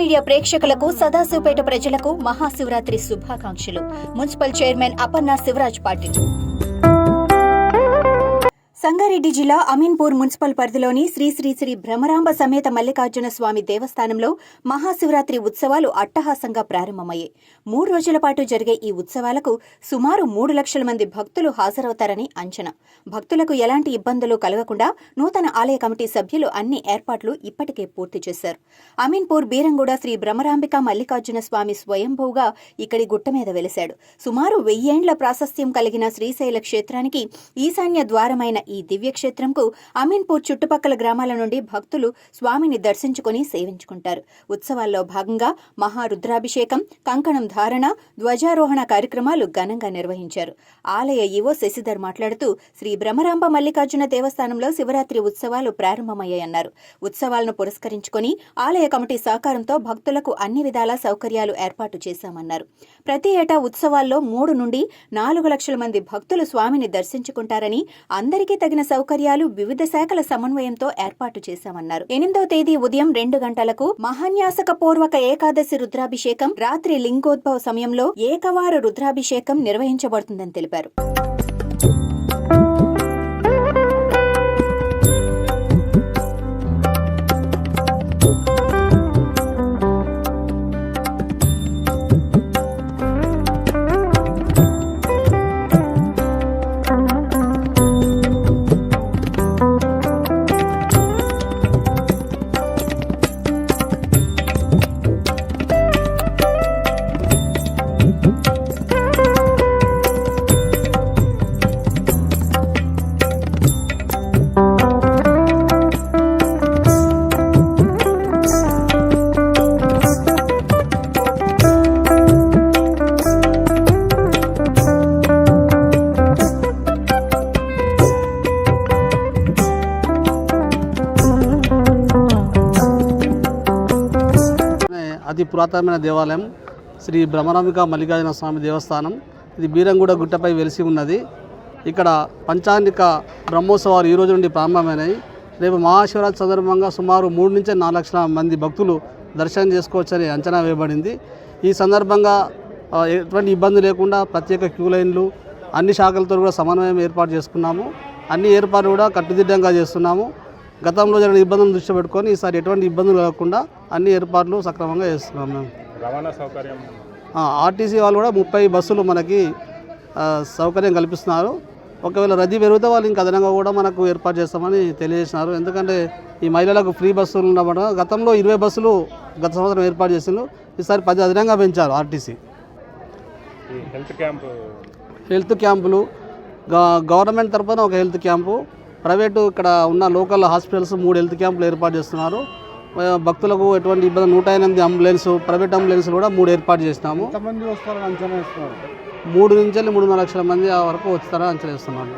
Media ప్రేక్షకులకు సదాశివపేట ప్రజలకు మహాశివరాత్రి శుభాకాంక్షలు. Municipal chairman Aparna Shivaraj Patil. Sangareddy జిల్లా అమీన్పూర్ మున్సిపల్ పరిధిలోని శ్రీ శ్రీ శ్రీ భ్రమరాంబ సమేత మల్లికార్జున స్వామి దేవస్థానంలో మహాశివరాత్రి ఉత్సవాలు అట్టహాసంగా ప్రారంభమయ్యాయి. మూడు రోజుల పాటు జరిగే ఈ ఉత్సవాలకు సుమారు మూడు లక్షల మంది భక్తులు హాజరవుతారని అంచనా. భక్తులకు ఎలాంటి ఇబ్బందులు కలగకుండా నూతన ఆలయ కమిటీ సభ్యులు అన్ని ఏర్పాట్లు ఇప్పటికే పూర్తి చేశారు. అమీన్పూర్ బీరంగూడ శ్రీ భ్రమరాంబిక మల్లికార్జున స్వామి స్వయంభూగా ఇక్కడి గుట్ట మీద వెలిశాడు. సుమారు వెయ్యేండ్ల ప్రాశస్త్యం కలిగిన శ్రీశైల క్షేత్రానికి ఈశాన్య ద్వారమైన ఈ దివ్యక్షేత్రంకు అమీన్పూర్ చుట్టుపక్కల గ్రామాల నుండి భక్తులు స్వామిని దర్శించుకుని సేవించుకుంటారు. ఉత్సవాల్లో భాగంగా మహారుద్రాభిషేకం కంకణం ధారణ ధ్వజారోహణ కార్యక్రమాలు ఘనంగా నిర్వహించారు. ఆలయ ఈవో శశిధర్ మాట్లాడుతూ శ్రీ భ్రమరాంబ మల్లికార్జున దేవస్థానంలో శివరాత్రి ఉత్సవాలు ప్రారంభమయ్యాయన్నారు. ఉత్సవాలను పురస్కరించుకొని ఆలయ కమిటీ సహకారంతో భక్తులకు అన్ని విధాల సౌకర్యాలు ఏర్పాటు చేశామన్నారు. ప్రతి ఏటా ఉత్సవాల్లో మూడు నుండి నాలుగు లక్షల మంది భక్తులు స్వామిని దర్శించుకుంటారని అందరికీ తగిన సౌకర్యాలు వివిధ శాఖల సమన్వయంతో ఏర్పాటు చేశామన్నారు. ఎనిమిదవ తేదీ ఉదయం రెండు గంటలకు మహాన్యాసక పూర్వక ఏకాదశి రుద్రాభిషేకం రాత్రి లింగోద్భవ సమయంలో ఏకవార రుద్రాభిషేకం నిర్వహించబడుతుందని తెలిపారు. అతి పురాతనమైన దేవాలయం శ్రీ భ్రమరాంబిక మల్లికార్జున స్వామి దేవస్థానం. ఇది బీరంగూడ గుట్టపై వెలిసి ఉన్నది. ఇక్కడ పంచాంగిక బ్రహ్మోత్సవాలు ఈ రోజు నుండి ప్రారంభమైనాయి. రేపు మహాశివరాత్రి సందర్భంగా సుమారు మూడు నుంచి నాలుగు లక్షల మంది భక్తులు దర్శనం చేసుకోవచ్చని అంచనా వేయబడింది. ఈ సందర్భంగా ఎటువంటి ఇబ్బంది లేకుండా ప్రత్యేక క్యూ లైన్లు అన్ని శాఖలతో కూడా సమన్వయం ఏర్పాటు చేసుకున్నాము. అన్ని ఏర్పాట్లు కూడా కట్టుదిట్టంగా చేస్తున్నాము. గతంలో జరిగిన ఇబ్బందులను దృష్టి పెట్టుకొని ఈసారి ఎటువంటి ఇబ్బందులు లేకుండా అన్ని ఏర్పాట్లు సక్రమంగా చేస్తున్నాం మేము. రవాణా సౌకర్యం ఆర్టీసీ వాళ్ళు కూడా ముప్పై బస్సులు మనకి సౌకర్యం కల్పిస్తున్నారు. ఒకవేళ రద్దీ పెరిగితే వాళ్ళు ఇంకా అదనంగా కూడా మనకు ఏర్పాటు చేస్తామని తెలియజేసినారు. ఎందుకంటే ఈ మహిళలకు ఫ్రీ బస్సులు ఉండడం గతంలో ఇరవై బస్సులు గత సంవత్సరం ఏర్పాటు చేసిండ్రు. ఈసారి పది అదనంగా పెంచారు ఆర్టీసీ. హెల్త్ క్యాంప్ హెల్త్ క్యాంపులు గ- గవర్నమెంట్ తరఫున ఒక హెల్త్ క్యాంపు ప్రైవేటు ఇక్కడ ఉన్న లోకల్ హాస్పిటల్స్ మూడు హెల్త్ క్యాంపులు ఏర్పాటు చేస్తున్నారు. భక్తులకు ఎటువంటి ఇబ్బంది నూట ఎనిమిది అంబులెన్స్ ప్రైవేట్ అంబులెన్స్ కూడా మూడు ఏర్పాటు చేసినాము. మూడు నుంచి మూడున్నర లక్షల మంది ఆ వరకు వస్తారని అంచనా వేస్తున్నాము.